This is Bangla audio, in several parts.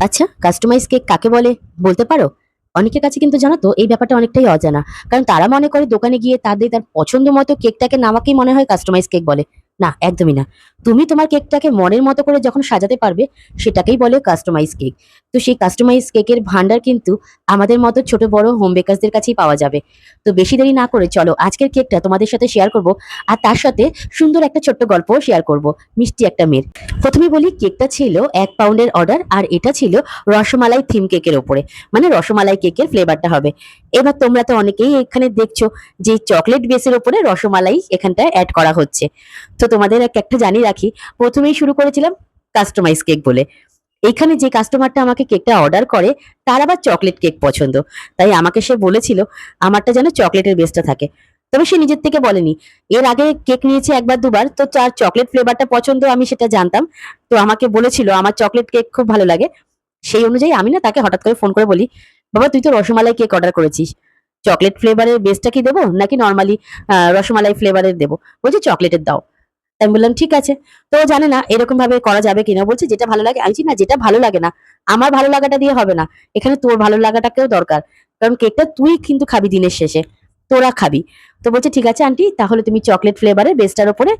আচ্ছা কাস্টমাইজ কেক কাকে বলে? বলতে পারো? অনেকের কাছে কিন্তু জানো তো, এই ব্যাপারটা অনেকটাই অজানা। কারণ তারা মনে করে দোকানে গিয়ে তাদের, তার পছন্দ মতো কেকটাকে নামাকেই মনে হয় কাস্টমাইজ কেক বলে। না, একদমই না। তুমি তোমার কেকটাকে মনের মতো করে যখন সাজাতে পারবে, সেটাকেই বলে কাস্টমাইজ কেক তো সেই কাস্টমাইজ কেকের ভান্ডার কিন্তু আমাদের মতো ছোট বড় হোম বেকার্সদের কাছেই পাওয়া যাবে। তো বেশি দেরি না করে চলো আজকের কেকটা তোমাদের সাথে শেয়ার করব আর তার সাথে সুন্দর একটা ছোট্ট গল্প শেয়ার করব, মিষ্টি একটা মেয়ের। প্রথমে বলি কেকটা ছিল এক পাউন্ডের অর্ডার আর এটা ছিল রসমালাই থিম কেকের ওপরে। মানে রসমালাই কেকের ফ্লেভারটা হবে। এবার তোমরা তো অনেকেই এখানে দেখছ যে চকলেট বেসের ওপরে রসমালাই এখানটায় অ্যাড করা হচ্ছে। তো তোমাদের এক একটা জানিয়ে রাখি, প্রথমেই শুরু করেছিলাম কাস্টমাইজ কেক বলে। এইখানে যে কাস্টমারটা আমাকে কেকটা অর্ডার করে, তার আবার চকলেট কেক পছন্দ। তাই আমাকে সে বলেছিল, আমারটা যেন চকলেটের বেসটা থাকে। তবে সে নিজের থেকে বলেনি। এর আগে কেক নিয়েছে একবার দুবার, তো তার চকলেট ফ্লেভারটা পছন্দ আমি সেটা জানতাম। তো আমাকে বলেছিল, আমার চকলেট কেক খুব ভালো লাগে। সেই অনুযায়ী আমি না তাকে হঠাৎ করে ফোন করে বলি, বাবা, তুই তো রসমালাই কেক অর্ডার করেছিস। চকলেট ফ্লেভারের বেসটা কি দেবো নাকি নর্মালি রসমালাই ফ্লেভারের দেবো? বলছি চকলেটের দাও। তাই বললাম, ঠিক আছে। তো জানে না এরকম ভাবে করা যাবে কিনা। বলছে, যেটা ভালো লাগে, আমি না, যেটা ভালো লাগে না, আমার ভালো লাগাটা দিয়ে হবে না। এখানে তোর ভালো লাগাটাকেও দরকার। কারণ কেকটা তুই কিন্তু খাবি দিনের শেষে, তোরা খাবি। তো বলছে, ঠিক আছে আন্টি, তাহলে তুমি চকলেট ফ্লেভারের বেসটার ওপরে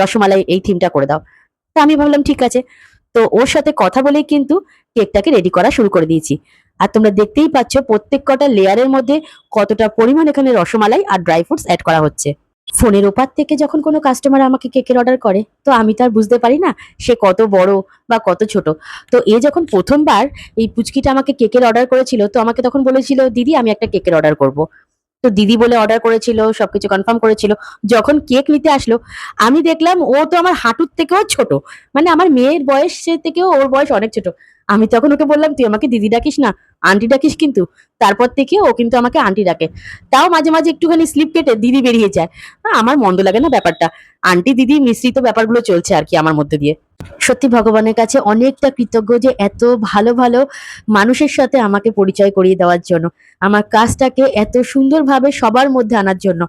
রসমালাই এই থিমটা করে দাও। তো আমি ভাবলাম, ঠিক আছে। তো ওর সাথে কথা বলেই কিন্তু কেকটাকে রেডি করা শুরু করে দিয়েছি। আর তোমরা দেখতেই পাচ্ছ, প্রত্যেক কটা লেয়ারের মধ্যে কতটা পরিমাণ এখানে রসমালাই আর ড্রাই ফ্রুটস অ্যাড করা হচ্ছে। ফোনের ওপার থেকে যখন কোনো কাস্টমার আমাকে কেকের অর্ডার করে, তো আমি তো আর বুঝতে পারি না সে কত বড় বা কত ছোট। তো এ যখন প্রথমবার এই পুচকিটা আমাকে কেকের অর্ডার করেছিল, তো আমাকে তখন বলেছিল, দিদি, আমি একটা কেকের অর্ডার করব। তো দিদি বলে অর্ডার করেছিল, সবকিছু কনফার্ম করেছিল। যখন কেক নিতে আসলো, আমি দেখলাম ও তো আমার হাঁটুর থেকেও ছোট। মানে আমার মেয়ের বয়সের থেকেও ওর বয়স অনেক ছোট। আমি তখন ওকে বললাম তুই আমাকে দিদি ডাকিস না আন্টি ডাকিস কিন্তু। তারপর থেকে ও কিন্তু আমাকে আন্টি ডাকে। তাও মাঝে মাঝে একটুখানি স্লিপ কেটে দিদি বেরিয়ে যায়। না, আমার মন্দ লাগে না ব্যাপারটা। আন্টি দিদি মিশ্রিত ব্যাপারগুলো চলছে আর কি আমার মধ্যে দিয়ে। সত্যি ভগবানের কাছে অনেকটা কৃতজ্ঞ যে এত ভালো ভালো মানুষের সাথে আমাকে পরিচয় করিয়ে দেওয়ার জন্য আমার কাজটাকে এত সুন্দরভাবে সবার মধ্যে আনার জন্য।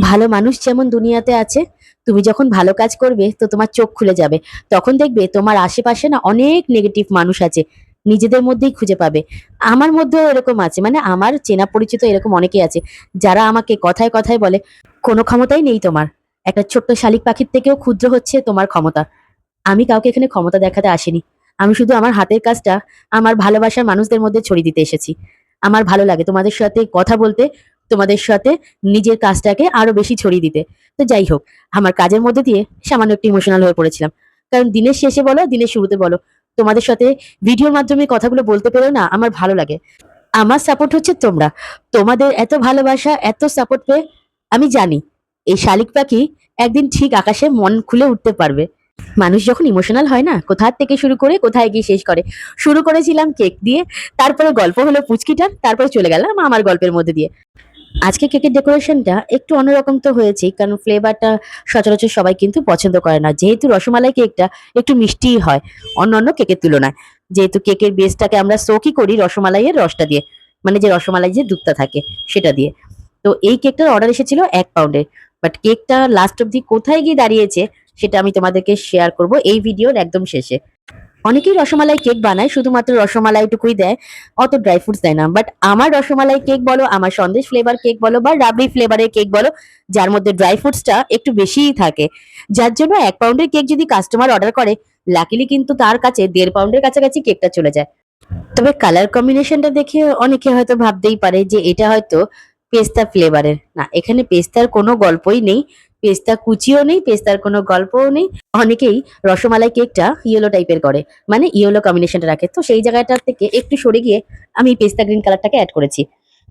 ভালো মানুষ যেমন দুনিয়াতে আছে, তুমি যখন ভালো কাজ করবে তো তোমার চোখ খুলে যাবে। তখন দেখবে তোমার আশেপাশে না অনেক নেগেটিভ মানুষ আছে, নিজেদের মধ্যেই খুঁজে পাবে। আমার মধ্যেও এরকম আছে মানে আমার চেনা পরিচিত এরকম অনেকেই আছে, যারা আমাকে কথায় কথায় বলে, কোনো ক্ষমতাই নেই তোমার। একটা ছোট্ট শালিক পাখির থেকেও ক্ষুদ্র হচ্ছে তোমার ক্ষমতা। আমি কাউকে এখানে ক্ষমতা দেখাতে আসিনি। আমি শুধু আমার হাতের কাজটা, আমার ভালোবাসার মানুষদের মধ্যে ছড়িয়ে দিতে এসেছি। আমার ভালো লাগে তোমাদের সাথে কথা বলতে তোমাদের সাথে নিজের কাজটাকে আরও বেশি ছড়িয়ে দিতে। তো যাই হোক, আমার কাজের মধ্যে দিয়ে সামান্য একটু ইমোশনাল হয়ে পড়েছিলাম। কারণ দিনের শেষে বলো, দিনের শুরুতে বলো, তোমাদের সাথে ভিডিওর মাধ্যমে কথাগুলো বলতে পেরেও না আমার ভালো লাগে। আমার সাপোর্ট হচ্ছে তোমরা। তোমাদের এত ভালোবাসা, এত সাপোর্ট পেয়ে আমি জানি, এই শালিক পাখি একদিন ঠিক আকাশে মন খুলে উঠতে পারবে। মানুষ যখন ইমোশনাল হয় না, কোথার থেকে শুরু করে, কোথায় গিয়ে শেষ করে? শুরু করেছিলাম কেক দিয়ে, তারপরে গল্প হলো পুচকিটার, তারপরে চলে গেলাম আমার গল্পের মধ্যে দিয়ে। আজকে কেকের ডেকোরেশনটা একটু অন্যরকম তো হয়েছে, কারণ ফ্লেভারটা সচরাচর সবাই কিন্তু পছন্দ করে না। যেহেতু রসমালাই কেকটা একটু মিষ্টিই হয় অন্য অন্য কেকের তুলনায়। যেহেতু কেকের বেসটাকে আমরা সোকই করি রসমালাইয়ের রসটা দিয়ে মানে যে রসমালাই যে দুধটা থাকে সেটা দিয়ে। তো এই কেকটার অর্ডার এসেছিল এক পাউন্ডের বাট কেকটা লাস্ট অব্দি কোথায় গিয়ে দাঁড়িয়েছে, সেটা আমি তোমাদেরকে শেয়ার করব এই ভিডিওর একদম শেষে। অনেকেই রসমালাই কেক বানায়, শুধুমাত্র রসমালাইটুকুই দেয়, অত ড্রাই ফ্রুটস দেয় না। বাট আমার রসমালাই কেক বলো, আমার সন্দেশ ফ্লেভার কেক বলো, বা রাবড়ি ফ্লেভারের কেক বলো, যার মধ্যে ড্রাই ফ্রুটসটা একটু বেশিই থাকে। যার জন্য এক পাউন্ডের কেক যদি কাস্টমার অর্ডার করে লাকিলি কিন্তু তার কাছে দেড় পাউন্ডের কাছাকাছি কেকটা চলে যায়। তবে কালার কম্বিনেশনটা দেখে অনেকে হয়তো ভাবতেই পারে যে এটা হয়তো পেস্তা ফ্লেভারের না, এখানে পেস্তার কোনো গল্পই নেই। পেস্তা কুচিও নেই, পেস্তার কোনো গল্পও নেই। অনেকেই রসমালাই কেকটা ইয়েলো টাইপের করে মানে ইয়েলো কম্বিনেশনটা রাখে। তো সেই জায়গাটার থেকে একটু সরে গিয়ে আমি পেস্তা গ্রিন কালারটাকে অ্যাড করেছি।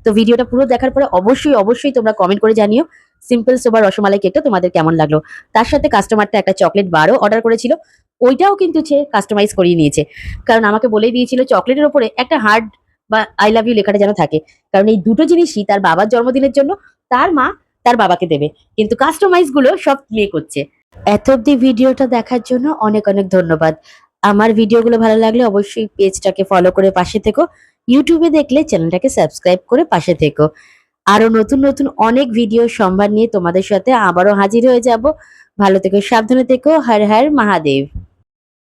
তো ভিডিওটা পুরো দেখার পরে অবশ্যই অবশ্যই তোমরা কমেন্ট করে জানিও সিম্পল সোবার রসমালাই কেকটা তোমাদের কেমন লাগল। তার সাথে কাস্টমারটা একটা চকলেট বারও অর্ডার করেছিল। ওইটাও কিন্তু সে কাস্টমাইজ করিয়ে নিয়েছে। কারণ আমাকে বলেই দিয়েছিল চকলেটের ওপরে একটা হার্ড বা আই লাভ ইউ লেখাটা যেন থাকে। কারণ এই দুটো জিনিসই তার বাবার জন্মদিনের জন্য, তার মা তার বাবাকে দেবে। কিন্তু কাস্টমাইজগুলো সব মেয়ে করছে। এত অব্দি ভিডিওটা দেখার জন্য অনেক অনেক ধন্যবাদ। আমার ভিডিওগুলো ভালো লাগলে অবশ্যই পেজটাকে ফলো করে পাশে থেকো। ইউটিউবে দেখলে চ্যানেলটাকে সাবস্ক্রাইব করে পাশে থেকো। আরও নতুন নতুন অনেক ভিডিও সম্ভার নিয়ে তোমাদের সাথে আবারও হাজির হয়ে যাব। ভালো থেকো, সাবধানে থেকো। হর হর, মহাদেব।